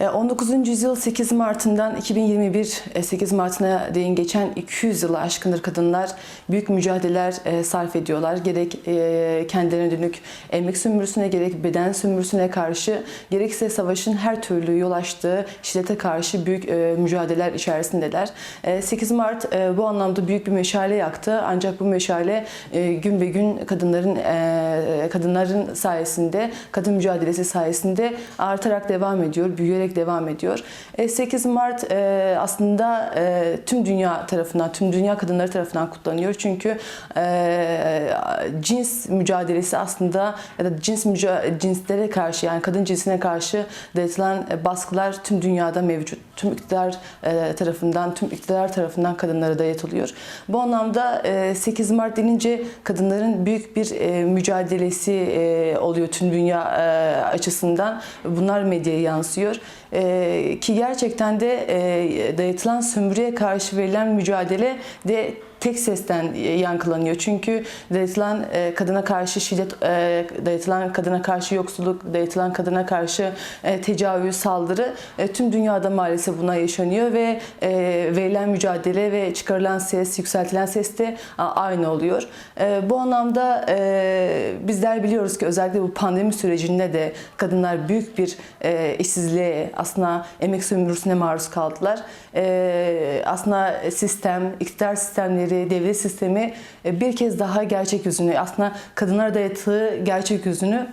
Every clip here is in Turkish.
E, 19. yüzyıl 8 Mart'ından 2021 e, 8 Mart'ına değin geçen 200 yılı aşkındır kadınlar büyük mücadeleler e, sarf ediyorlar. Gerek e, kendilerine dönük emek sömürüsüne gerek beden sömürüsüne karşı gerekse savaşın her türlü yol açtığı şiddete karşı büyük e, mücadeleler içerisindeler. E, 8 Mart e, bu anlamda büyük bir meşale yaktı. Ancak bu meşale e, gün be gün kadınların e, kadınların sayesinde, kadın mücadelesi sayesinde artarak devam ediyor, büyüyerek devam ediyor. E, 8 Mart e, aslında e, tüm dünya tarafından, tüm dünya kadınları tarafından kutlanıyor. Çünkü e, cins mücadelesi aslında ya da cins cinslere karşı yani kadın cinsine karşı dayatılan e, baskılar tüm dünyada mevcut. Tüm iktidar e, tarafından, tüm iktidar tarafından kadınlara dayatılıyor. Bu anlamda e, 8 Mart denince kadınların büyük bir e, mücadelesi e, oluyor tüm dünya e, açısından. Bunlar medyaya yansıyor. E, ki gerçekten de e, dayatılan sömürüye karşı verilen mücadele de tek sesten yankılanıyor. Çünkü dayatılan e, kadına karşı şiddet, e, dayatılan kadına karşı yoksulluk, dayatılan kadına karşı e, tecavüz, saldırı e, tüm dünyada maalesef buna yaşanıyor ve e, verilen mücadele ve çıkarılan ses, yükseltilen ses de aynı oluyor. E, bu anlamda e, bizler biliyoruz ki özellikle bu pandemi sürecinde de kadınlar büyük bir e, işsizliğe, aslında emek sömürüsüne maruz kaldılar. E, aslında sistem, iktidar sistemleri, devlet sistemi e, bir kez daha gerçek yüzünü, aslında kadınlara dayattığı gerçek yüzünü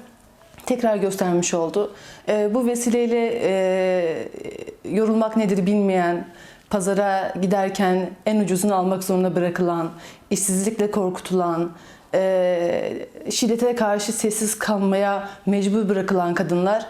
tekrar göstermiş oldu. E, bu vesileyle e, yorulmak nedir bilmeyen, pazara giderken en ucuzunu almak zorunda bırakılan, işsizlikle korkutulan, şiddete karşı sessiz kalmaya mecbur bırakılan kadınlar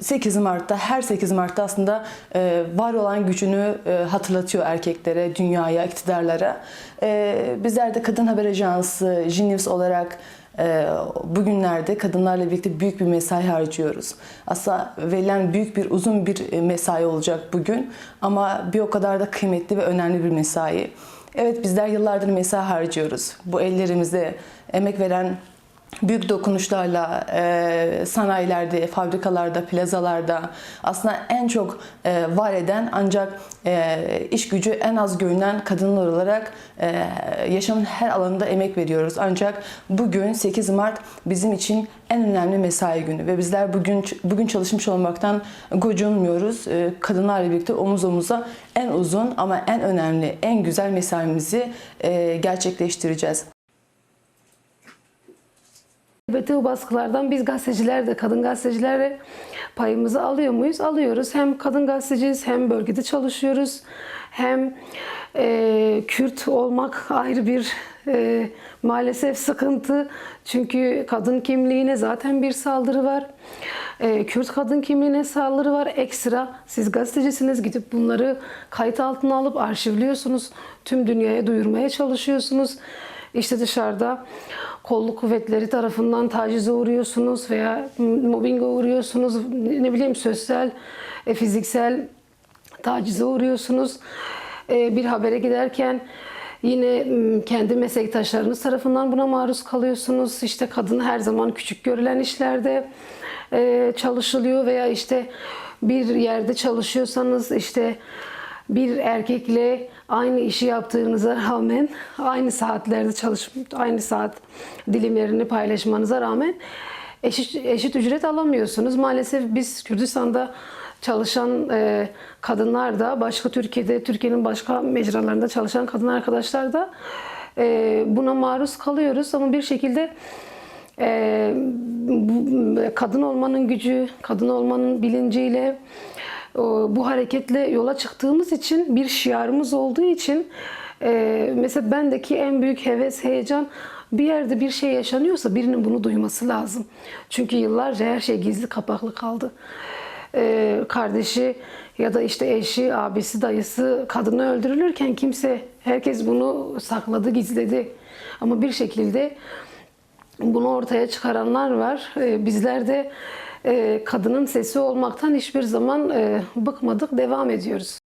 8 Mart'ta her 8 Mart'ta aslında e, var olan gücünü e, hatırlatıyor erkeklere, dünyaya, iktidarlara. E, bizler de Kadın Haber Ajansı, Jinews olarak e, bugünlerde kadınlarla birlikte büyük bir mesai harcıyoruz. Aslında verilen büyük bir uzun bir e, mesai olacak bugün ama bir o kadar da kıymetli ve önemli bir mesai. Evet bizler yıllardır mesai harcıyoruz. Bu ellerimize emek veren büyük dokunuşlarla e, sanayilerde, fabrikalarda, plazalarda aslında en çok e, var eden ancak e, iş gücü en az görünen kadınlar olarak e, yaşamın her alanında emek veriyoruz. Ancak bugün 8 Mart bizim için en önemli mesai günü ve bizler bugün bugün çalışmış olmaktan gocunmuyoruz. E, kadınlarla birlikte omuz omuza en uzun ama en önemli, en güzel mesaimizi e, gerçekleştireceğiz. Elbette baskılardan biz gazeteciler de, kadın gazeteciler de payımızı alıyor muyuz? Alıyoruz. Hem kadın gazeteciyiz, hem bölgede çalışıyoruz, hem e, Kürt olmak ayrı bir e, maalesef sıkıntı. Çünkü kadın kimliğine zaten bir saldırı var. E, Kürt kadın kimliğine saldırı var. Ekstra siz gazetecisiniz gidip bunları kayıt altına alıp arşivliyorsunuz. Tüm dünyaya duyurmaya çalışıyorsunuz. İşte dışarıda kolluk kuvvetleri tarafından tacize uğruyorsunuz veya mobbinge uğruyorsunuz. Ne bileyim sosyal, e, fiziksel tacize uğruyorsunuz. E, bir habere giderken yine m, kendi meslektaşlarınız tarafından buna maruz kalıyorsunuz. İşte kadın her zaman küçük görülen işlerde e, çalışılıyor veya işte bir yerde çalışıyorsanız işte bir erkekle aynı işi yaptığınıza rağmen aynı saatlerde çalış aynı saat dilimlerini paylaşmanıza rağmen eşit, eşit ücret alamıyorsunuz. Maalesef biz Kürdistan'da çalışan e, kadınlar da başka Türkiye'de Türkiye'nin başka mecralarında çalışan kadın arkadaşlar da e, buna maruz kalıyoruz ama bir şekilde e, bu, kadın olmanın gücü, kadın olmanın bilinciyle bu hareketle yola çıktığımız için bir şiarımız olduğu için e, mesela bendeki en büyük heves, heyecan bir yerde bir şey yaşanıyorsa birinin bunu duyması lazım. Çünkü yıllarca her şey gizli kapaklı kaldı. E, kardeşi ya da işte eşi, abisi, dayısı kadını öldürülürken kimse, herkes bunu sakladı, gizledi. Ama bir şekilde bunu ortaya çıkaranlar var. E, bizler de e, kadının sesi olmaktan hiçbir zaman e, bıkmadık, devam ediyoruz.